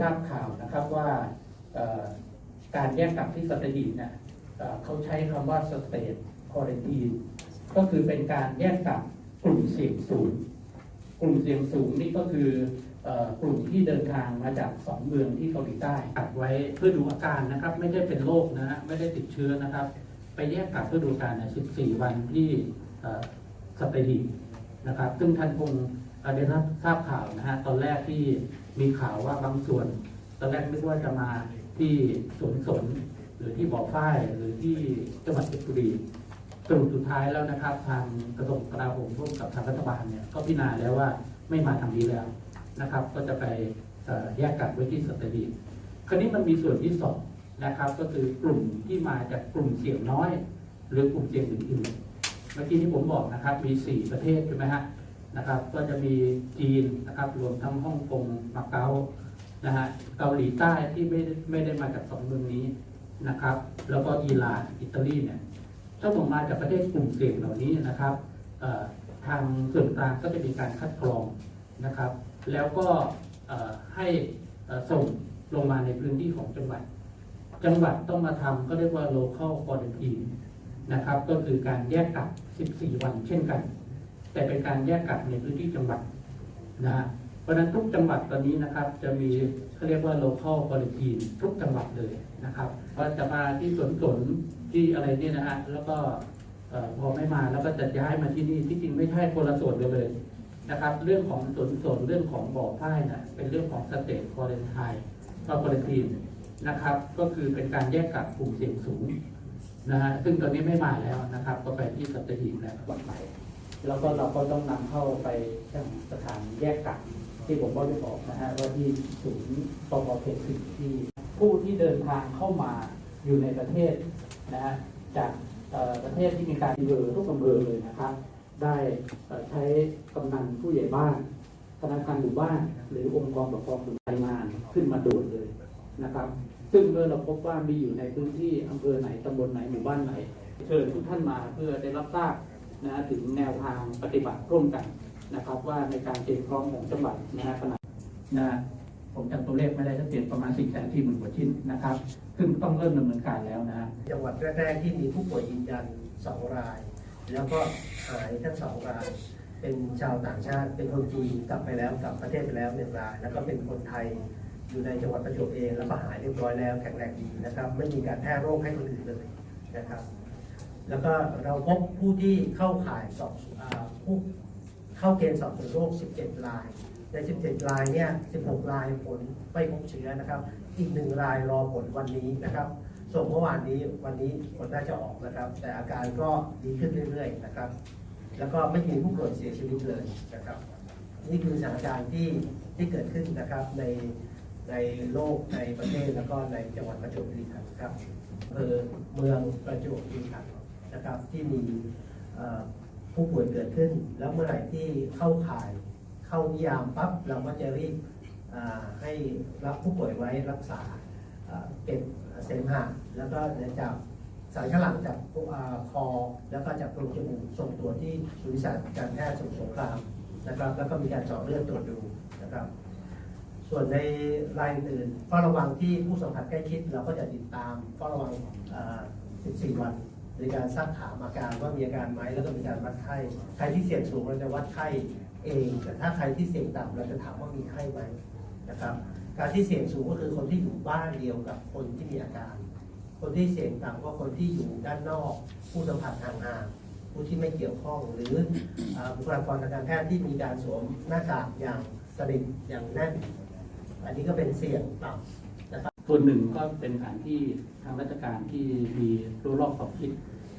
ทราบข่าวนะครับว่าการแยกกักที่สัตหีบเนี่ยเขาใช้คำว่า state quarantine ก็คือเป็นการแยกกักกลุ่มเสี่ยงสูง กลุ่มเสี่ยงสูงนี่ก็คือกลุ่มที่เดินทางมาจากสองเมืองที่เกาหลีใต้กักไว้เพื่อดูอาการนะครับ ไม่ได้เป็นโรคนะฮะไม่ได้ติดเชื้อนะครับ ไปแยกกักเพื่อดูอาการเนี่ย14 วันที่สัตหีบนะครับ ซึ่งท่านคง ได้รับทราบข่าวนะฮะตอนแรกที่มีข่าวว่าบางส่วน ตอนแรกนึกว่าจะมาที่สวนสนหรือที่บ่อฝ้ายหรือที่จังหวัดเพชรบุรีสรุปสุดท้ายแล้วนะครับ ทางกระทรวงกลาโหมร่วมกับทางรัฐบาลเนี่ยก็พิจารณาแล้วว่าไม่มาทางนี้แล้วนะครับ ก็จะไปแยกกักไว้ที่สัตหีบคราวนี้มันมีส่วนที่สองนะครับ ก็คือกลุ่มที่มาจากกลุ่มเสี่ยงน้อย หรือกลุ่มเสี่ยงอื่นๆเมื่อกี้ที่ผมบอกนะครับ มีสี่ประเทศใช่ไหมฮะ นะครับ ก็จะมีจีนนะครับรวมทั้งฮ่องกงมาเก๊านะฮะเกาหลีใต้ที่ไม่ได้ไม่ได้มาจากสองเมืองนี้นะครับ แล้วก็อิหร่านอิตาลีเนี่ยถ้าผมมาจากประเทศกลุ่มเสี่ยงเหล่านี้นะครับทางส่วนกลางก็จะมีการคัดกรองนะครับ แล้วก็ให้ส่งลงมาในพื้นที่ของจังหวัด จังหวัดต้องมาทำก็เรียกว่า local quarantine นะครับ ก็คือการแยกกัก 14 วันเช่นกัน แต่เป็นการแยกกักในพื้นที่จังหวัดนะฮะเพราะนั้นทุกจังหวัดตอนนี้นะครับจะมีเขาเรียกว่า local quarantine ทุกจังหวัดเลยนะครับพอจะมาที่สวนสนที่อะไรเนี่ยนะฮะแล้วก็พอไม่มาแล้วก็จะย้ายมาที่นี่ที่จริงไม่ใช่คนละส่วนกันเลยนะครับ เรื่องของสวนสนเรื่องของบ่อพ่ายนะเป็นเรื่องของสเตทควอเรนไทน์ก็ควอเรนทีนนะครับ ก็คือเป็นการแยกกักกลุ่มเสี่ยงสูงนะฮะซึ่งตอนนี้ไม่มาแล้วนะครับ ก็ไปที่สัตหีบแล้ววันใหม่ แล้วก็เราก็ต้องนำเข้าไปยังสถานแยกกักที่ผมก็ได้บอกนะฮะว่าที่ศูนย์ปปเพชรที่ผู้ที่เดินทางเข้ามาอยู่ในประเทศนะฮะจากประเทศที่มีการอำเภอทุกอำเภอเลยนะครับ ได้ใช้กำนันผู้ใหญ่บ้านธนาคารหมู่บ้าน หรือองค์กรปกครองส่วนรายงานขึ้นมาด่วนเลยนะครับ ซึ่งเมื่อเราพบว่ามีอยู่ในพื้นที่อำเภอไหนตำบลไหนหมู่บ้านไหน เชิญทุกท่านมาเพื่อได้รับทราบ นะถึงแนวทางปฏิบัติร่วมกันนะครับ ว่าในการเตรียมพร้อมของจังหวัดนะฮะขณะนะผมจำตัวเลขไม่ได้ชัดเจนประมาณ4แสนที่หมื่นกว่าชิ้นนะครับ ซึ่งต้องเริ่มดำเนินการแล้วนะฮะจังหวัดแรกๆที่มีผู้ป่วยยืนยันสองราย แล้วก็หายทั้งสองรายเป็นชาวต่างชาติเป็นคนจีนกลับไปแล้วกลับประเทศไปแล้วหนึ่งรายแล้วก็เป็นคนไทยอยู่ในจังหวัดประจวบเองแล้วก็หายเรียบร้อยแล้วแข็งแรงดีนะครับ ไม่มีการแพร่โรคให้คนอื่นเลยนะครับ แล้วก็เราพบผู้ที่เข้าข่ายสอบอผู้เข้าเกณฑ์สอบสวนโรค 17 ราย ใน 17 รายเนี่ย 16 รายผลไม่พบเชื้อนะครับ อีกหนึ่งรายรอผลวันนี้นะครับ ส่งเมื่อวานนี้วันนี้ผลน่าจะออกนะครับ แต่อาการก็ดีขึ้นเรื่อยๆนะครับ แล้วก็ไม่มีผู้ป่วยเสียชีวิตเลยนะครับ นี่คือสถานการณ์ที่ที่เกิดขึ้นนะครับในในโลกในประเทศแล้วก็ในจังหวัดประจวบคีรีขันธ์ครับอำเภอเมืองประจวบคีรีขันธ์ นะครับที่มีผู้ป่วยเกิดขึ้น แล้วเมื่อไหร่ที่เข้าข่ายเข้านิยามปั๊บเราก็จะรีบให้รับผู้ป่วยไว้รักษาเก็บเสมหะแล้วก็จากสารคัดหลังจากอคอแล้วก็จากโพรงจมูกส่งตรวที่ศูนย์วิชาการแพทย์สมุทรสงครามนะครับ แล้วก็มีการเจาะเลือดตรวจดูนะครับ ส่วนในรายอื่นเฝ้าระวังที่ผู้สัมผัสใกล้ชิดเราก็จะติดตามเฝ้าระวังอ่า14 วัน ในการซักถามอาการว่ามีอาการไหมแล้วก็มีการวัดไข้ใครที่เสี่ยงสูงเราจะวัดไข้เอง แต่ถ้าใครที่เสี่ยงต่ำเราจะถามว่ามีไข้ไหมนะครับ การที่เสี่ยงสูงก็คือคนที่อยู่บ้านเดียวกับคนที่มีอาการ คนที่เสี่ยงต่ำก็คนที่อยู่ด้านนอก ผู้สัมผัสห่างๆผู้ที่ไม่เกี่ยวข้องหรือบุคลากรทางการแพทย์ที่มีการสวมหน้ากากอย่างสนิทอย่างแน่น อันนี้ก็เป็นเสี่ยงต่ำ ส่วนหนึ่งก็เป็นสถานที่ทางราชการที่มีรู้รอบขอบชิด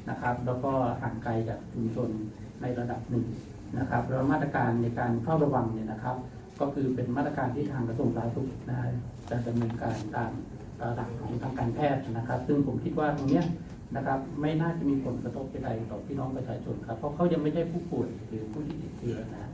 นะครับ แล้วก็ห่างไกลจากชุมชนในระดับหนึ่งนะครับแล้วมาตรการในการเฝ้าระวังเนี่ยนะครับ ก็คือเป็นมาตรการที่ทางกระทรวงสาธารณสุขนะจะดำเนินการตามเอ่อหลักของทางการแพทย์นะครับ ซึ่งผมคิดว่าตรงเนี้ยนะครับไม่น่าจะมีผลกระทบใดต่อพี่น้องประชาชนครับ เพราะเขายังไม่ใช่ผู้ป่วยหรือผู้ที่ติดเชื้อนะ